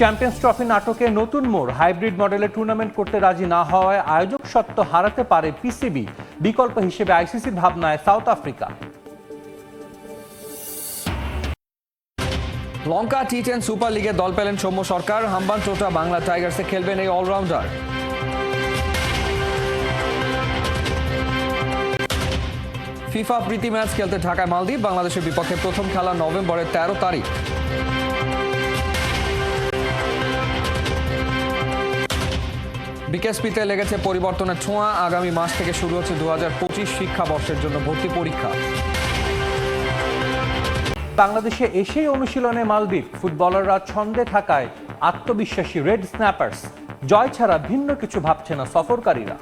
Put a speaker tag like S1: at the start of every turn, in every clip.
S1: Champions trophy নাটকে নতুন মোড় হাইব্রিড মডেলে টুর্নামেন্ট করতে রাজি না হওয়ায় আয়োজক সত্ত্ব হারাতে পারে পিসিবি বিকল্প হিসেবে আইসিসির ভাবনায় South Africa
S2: Lanka T ten super লিগে দল পেলেন সৌম্য সরকার, হাম্বান চোটা বাংলা টাইগার্সে খেলবেন এই অলরাউন্ডার ফিফা প্রীতি ম্যাচ খেলতে ঢাকায় মালদ্বীপ, বাংলাদেশের বিপক্ষে প্রথম খেলা নভেম্বরের তেরো তারিখ। বিকেএসপিতে লেগেছে পরিবর্তনের ছোঁয়া। আগামী মাস থেকে শুরু হচ্ছে দু হাজার পঁচিশ শিক্ষাবর্ষের জন্য ভর্তি পরীক্ষা।
S1: বাংলাদেশে এসেই অনুশীলনে মালদ্বীপ। ফুটবলাররা ছন্দে থাকায় আত্মবিশ্বাসী রেড স্ন্যাপার্স। জয় ছাড়া ভিন্ন কিছু ভাবছে না সফরকারীরা।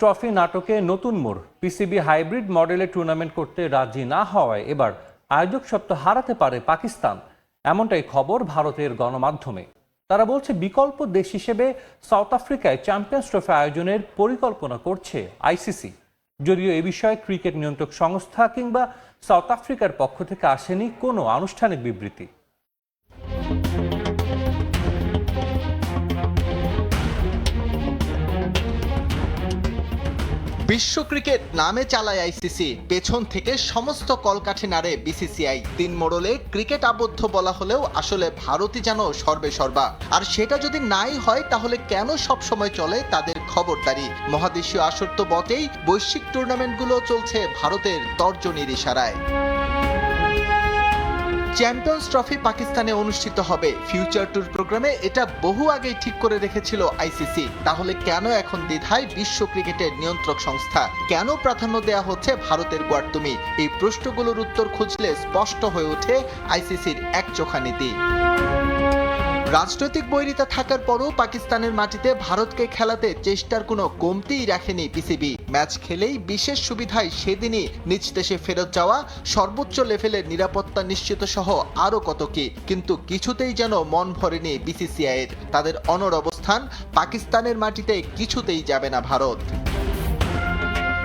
S1: ট্রফি নাটকে নতুন মোড়। পিসিবি হাইব্রিড মডেলে টুর্নামেন্ট করতে রাজি না হওয়ায় এবার আয়োজক সত্ত্ব হারাতে পারে পাকিস্তান। এমনটাই খবর ভারতের গণমাধ্যমে। তারা বলছে বিকল্প দেশ হিসেবে সাউথ আফ্রিকায় চ্যাম্পিয়ন্স ট্রফি আয়োজনের পরিকল্পনা করছে আইসিসি। যদিও এ বিষয়ে ক্রিকেট নিয়ন্ত্রক সংস্থা কিংবা সাউথ আফ্রিকার পক্ষ থেকে আসেনি কোনো আনুষ্ঠানিক বিবৃতি।
S3: বিশ্ব ক্রিকেট নামে চালায় আইসিসি। পেছন থেকে সমস্ত কলকাঠি নাড়ে বিসিসিআই। তিন মোড়লে ক্রিকেট আবদ্ধ বলা হলেও আসলে ভারতই যেন সর্বে সর্বা। আর সেটা যদি নাই হয়, তাহলে কেন সব সময় চলে তাদের খবরদারি? মহাদেশীয় আসর তো বটেই বৈশ্বিক টুর্নামেন্টগুলো চলছে ভারতের তর্জনীর ইশারায়। চ্যাম্পিয়ন্স ট্রফি পাকিস্তানে অনুষ্ঠিত হবে। ফিউচার ট্যুর প্রোগ্রামে এটা বহু আগেই ঠিক করে রেখেছিল আইসিসি। তাহলে কেন এখন দ্বিধায় বিশ্ব ক্রিকেটের নিয়ন্ত্রক সংস্থা? কেন প্রাধান্য দেয়া হচ্ছে ভারতের গোয়ার্তুমি এই প্রশ্নগুলোর উত্তর খুঁজলে স্পষ্ট হয়ে ওঠে আইসিসির একচোখা নীতি। রাজনৈতিক বৈরিতা থাকার পরও পাকিস্তানের মাটিতে ভারতকে খেলাতে চেষ্টার কোনো কমতিই রাখেনি পিসিবি। ম্যাচ খেলেই বিশেষ সুবিধায় সেদিনই নিজ দেশে ফেরত যাওয়া, সর্বোচ্চ লেভেলের নিরাপত্তা নিশ্চিত সহ আরও কত কি। কিন্তু কিছুতেই যেন মন ভরেনি বিসিসিআইয়ের। তাদের অনর অবস্থান পাকিস্তানের মাটিতে কিছুতেই যাবে না ভারত।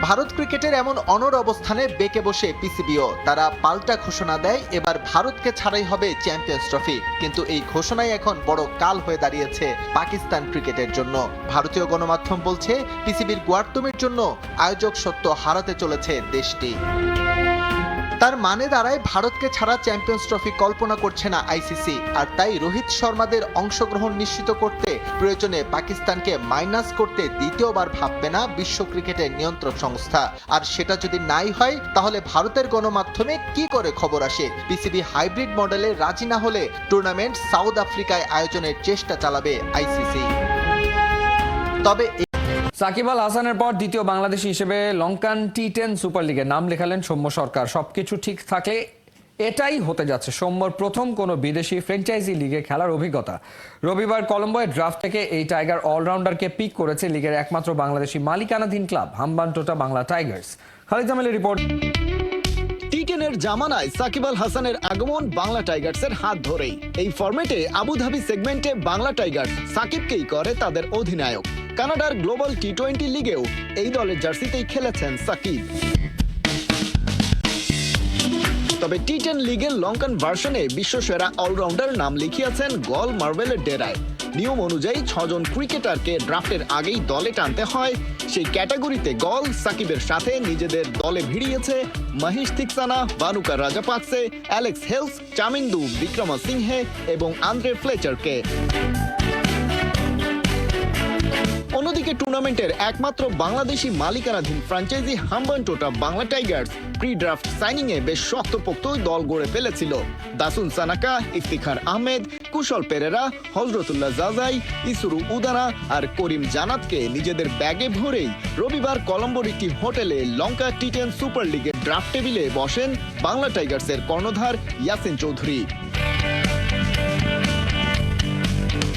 S3: ভারত ক্রিকেটের এমন অনর অবস্থানে বেঁকে বসে পিসিবিও। তারা পাল্টা ঘোষণা দেয়, এবার ভারতকে ছাড়াই হবে চ্যাম্পিয়ন্স ট্রফি। কিন্তু এই ঘোষণাই এখন বড় কাল হয়ে দাঁড়িয়েছে পাকিস্তান ক্রিকেটের জন্য। ভারতীয় গণমাধ্যম বলছে, পিসিবির গোয়ার্তমির জন্য আয়োজক সত্য হারাতে চলেছে দেশটি। তার মানে দাঁড়ায় ভারতকে ছাড়া চ্যাম্পিয়ন্স ট্রফি কল্পনা করছে না আইসিসি। আর তাই রোহিত শর্মাদের অংশগ্রহণ নিশ্চিত করতে প্রয়োজনে পাকিস্তানকে মাইনাস করতে দ্বিতীয়বার ভাববে না বিশ্ব ক্রিকেটের নিয়ন্ত্রক সংস্থা। আর সেটা যদি নাই হয়, তাহলে ভারতের গণমাধ্যমে কি করে খবর আসে? পিসিবি হাইব্রিড মডেলে রাজি না হলে টুর্নামেন্ট সাউথ আফ্রিকায় আয়োজনের চেষ্টা চালাবে আইসিসি। তবে
S2: সাকিব আল হাসানের পর দ্বিতীয় বাংলাদেশি হিসেবে লঙ্কান টি টেন সুপার লিগে নাম লেখালেন সৌম্য সরকার। সবকিছু ঠিক থাকে এটাই হতে যাচ্ছে। সৌম্যর প্রথম কোনো বিদেশি ফ্র্যাঞ্চাইজি লিগে খেলার অভিজ্ঞতা। রবিবার কলম্বোয় ড্রাফট থেকে এই টাইগার অলরাউন্ডারকে পিক করেছে লিগের একমাত্র বাংলাদেশি মালিকানাধীন club Hambantota Bangla Tigers Khalid জামিলের রিপোর্ট
S4: টি জামানায় সাকিব আল হাসানের আগমন বাংলা টাইগার্সের হাত ধরেই। এই ফরম্যাটে আবুধাবি সেগমেন্টে বাংলা টাইগার্স সাকিবকেই করে তাদের অধিনায়ক। কানাডার গ্লোবাল টি টোয়েন্টি লিগেও এই দলের জার্সিতেই খেলেছেন সাকিব। তবে টি টেন লিগের লঙ্কান ভার্সনে বিশ্বসেরা অলরাউন্ডার নাম লিখিয়েছেন গল মার্বেলের ডেরায় নিয়ম অনুযায়ী ছজন ক্রিকেটারকে ড্রাফটের আগেই দলে টানতে হয়। সেই ক্যাটাগরিতে গল সাকিবের সাথে নিজেদের দলে ভিড়িয়েছে মহেশ থিকসানা বানুকা রাজাপাকসে, অ্যালেক্স হেলস, চামিন্দু বিক্রমা সিংহে এবং আন্দ্রে ফ্লেচারকে। অন্যদিকে টুর্নামেন্টের একমাত্র বাংলাদেশি মালিকানাধীন franchise Hambantota Bangla Tigers pre draft signing এ বেশ শক্তপোক্তই দল গড়ে ফেলেছিল। দাসুন সানাকা, ইফতিখার আহমেদ, কুশল পেরেরা, হজরতুল্লাহ জাজাই, ইসুরু উদানা আর করিম জানাতকে নিজেদের ব্যাগে ভরেই রবিবার কলম্বোর একটি হোটেলে লঙ্কা টি টেন সুপার লিগের ড্রাফট টেবিলে বসেন বাংলা টাইগার্সের কর্ণধার ইয়াসিন চৌধুরী।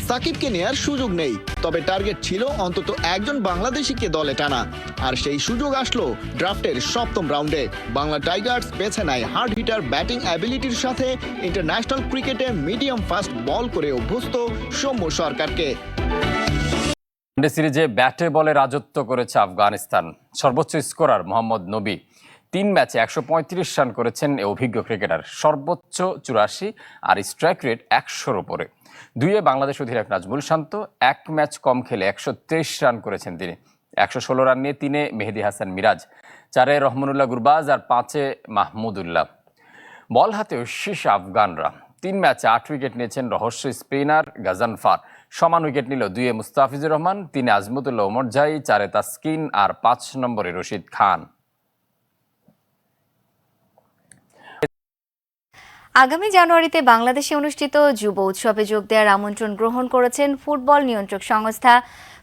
S4: সাকিবকে নেয়ার সুযোগ নেই। তবে টার্গেট ছিল অন্তত একজন বাংলাদেশিকে দলে টানা। আর সেই সুযোগ আসলো ড্রাফটের সপ্তম রাউন্ডে। বাংলা টাইগার্স বেছে নেয় হার্ড হিটার ব্যাটিং অ্যাবিলিটির সাথে ইন্টারন্যাশনাল ক্রিকেটে মিডিয়াম ফাস্ট বল করে অভ্যস্ত সৌম্য সরকারকে।
S5: সিরিজে ব্যাটে বলে রাজত্ব করেছে আফগানিস্তান। সর্বোচ্চ স্কোরার মোহাম্মদ নবী। তিন ম্যাচে একশো পঁয়ত্রিশ রান করেছেন এই অভিজ্ঞ ক্রিকেটার। সর্বোচ্চ চুরাশি আর স্ট্রাইক রেট একশোর ওপরে। দুইয়ে বাংলাদেশ অধিনায়ক নাজমুল শান্ত, এক ম্যাচ কম খেলে একশো তেইশ রান করেছেন তিনি। একশো ষোলো রান নিয়ে তিনে মেহেদি হাসান মিরাজ, চারে রহমানুল্লাহ গুরবাজ আর পাঁচে মাহমুদুল্লাহ। বল হাতেও শীর্ষ আফগানরা। তিন ম্যাচে আট উইকেট নিয়েছেন রহস্য স্পিনার গাজানফার সমান উইকেট নিল দুইয়ে মুস্তাফিজুর রহমান, তিনে আজমতুল্লাহ ওমরজাই চারে তাসকিন আর পাঁচ নম্বরে রশিদ খান।
S6: আগামী জানুয়ারিতে বাংলাদেশে অনুষ্ঠিত যুব উৎসবে যোগ দেওয়ার আমন্ত্রণ গ্রহণ করেছেন ফুটবল নিয়ন্ত্রক সংস্থা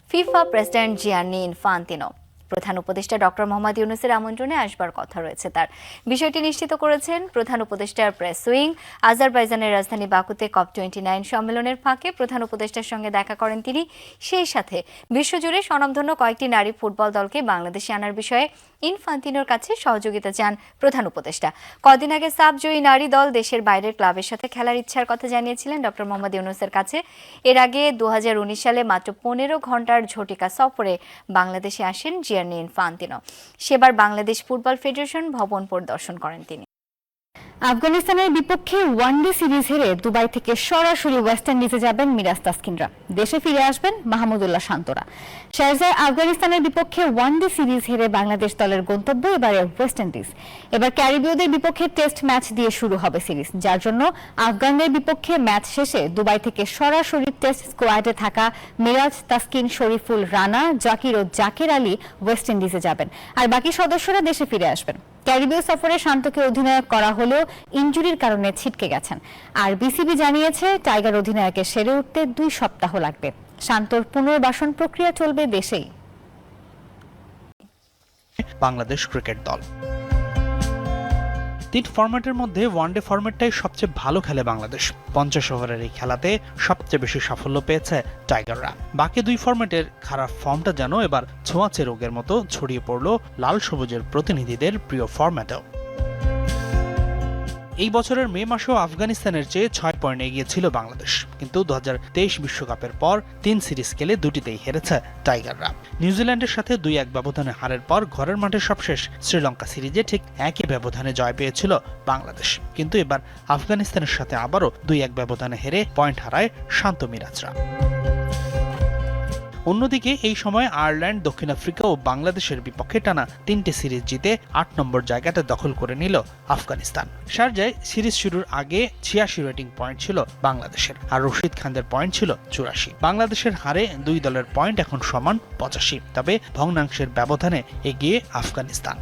S6: ফিফা প্রেসিডেন্ট জিয়ানি ইনফান্তিনো প্রধান উপদেষ্টা ডক্টর মোহাম্মদ ইউনুসের আমন্ত্রণে আসবার কথা রয়েছে তার। বিষয়টি নিশ্চিত করেছেন প্রধান উপদেষ্টার প্রেস উইং। আজারবাইজানের রাজধানী বাকুতে কপ টোয়েন্টি নাইন সম্মেলনের ফাঁকে প্রধান উপদেষ্টার সঙ্গে দেখা করেন তিনি। সেই সাথে বিশ্বজুড়ে স্বনামধন্য কয়েকটি নারী ফুটবল দলকে বাংলাদেশে আনার বিষয়ে ইনফান্তিনোর কাছে সহযোগিতা চান প্রধান উপদেষ্টা। কদিন আগে সাব জয়ী নারী দল দেশের বাইরের ক্লাবের সাথে খেলার ইচ্ছার কথা জানিয়েছিলেন ডক্টর মোহাম্মদ ইউনুসের কাছে। এর আগে দু হাজার উনিশ সালে মাত্র পনেরো ঘণ্টার ঝটিকা সফরে বাংলাদেশে আসেন জিয়ার্নি ইনফান্তিনো। সেবার বাংলাদেশ ফুটবল ফেডারেশন ভবন পরিদর্শন করেন তিনি। আফগানিস্তানের বিপক্ষে ওয়ানডে সিরিজ হেরে দুবাই থেকে সরাসরি ওয়েস্ট ইন্ডিজে যাবেন মিরাজ তাসকিনরা। দেশে ফিরে আসবেন মাহমুদুল্লাহ শান্তরা। শারজায় আফগানিস্তানের বিপক্ষে ওয়ানডে সিরিজ হেরে বাংলাদেশ দলের গন্তব্য এবারে ওয়েস্ট ইন্ডিজ এবার ক্যারিবীয়দের বিপক্ষে টেস্ট ম্যাচ দিয়ে শুরু হবে সিরিজ যার জন্য আফগানদের বিপক্ষে ম্যাচ শেষে দুবাই থেকে সরাসরি টেস্ট স্কোয়াডে থাকা মিরাজ তাসকিন, শরীফুল রানা, জাকির ও জাকির আলী ওয়েস্ট ইন্ডিজে যাবেন। আর বাকি সদস্যরা দেশে ফিরে আসবেন। ক্যারিবীয় সফরে শান্তকে অধিনায়ক করা হলেও ইনজুরির কারণে ছিটকে গেছেন। আর বিসিবি জানিয়েছে, টাইগার অধিনায়কের সেরে উঠতে দুই সপ্তাহ লাগবে। শান্তর পুনর্বাসন প্রক্রিয়া চলবে দেশেই।
S7: বাংলাদেশ ক্রিকেট দল। তিন ফরম্যাটের মধ্যে ওয়ানডে ফরম্যাটটাই সবচেয়ে ভালো খেলে বাংলাদেশ। পঞ্চাশ ওভারের এই খেলাতে সবচেয়ে বেশি সাফল্য পেয়েছে টাইগাররা। বাকি দুই ফরম্যাটের খারাপ ফর্মটা যেন এবার ছোঁয়াচে রোগের মতো ছড়িয়ে পড়ল লাল সবুজের প্রতিনিধিদের প্রিয় ফরম্যাটেও। এই বছরের মে মাসেও আফগানিস্তানের চেয়ে ছয় পয়েন্ট এগিয়ে ছিল বাংলাদেশ। কিন্তু দু বিশ্বকাপের পর তিন সিরিজ খেলে দুটিতেই হেরেছে টাইগাররা। নিউজিল্যান্ডের সাথে দুই এক ব্যবধানে হারের পর ঘরের মাঠে সবশেষ শ্রীলঙ্কা সিরিজে ঠিক একই ব্যবধানে জয় পেয়েছিল বাংলাদেশ। কিন্তু এবার আফগানিস্তানের সাথে আবারও দুই এক ব্যবধানে হেরে পয়েন্ট হারায় শান্ত মিরাজরা। অন্যদিকে এই সময় আয়ারল্যান্ড, দক্ষিণ আফ্রিকা ও বাংলাদেশের বিপক্ষে টানা তিনটে সিরিজ জিতে আট নম্বর জায়গাটা দখল করে নিল আফগানিস্তান। শারজায় সিরিজ শুরুর আগে ছিয়াশি রেটিং পয়েন্ট ছিল বাংলাদেশের আর রশিদ খানদের পয়েন্ট ছিল চুরাশি। বাংলাদেশের হারে দুই দলের পয়েন্ট এখন সমান পঁচাশি, তবে ভগ্নাংশের ব্যবধানে এগিয়ে আফগানিস্তান।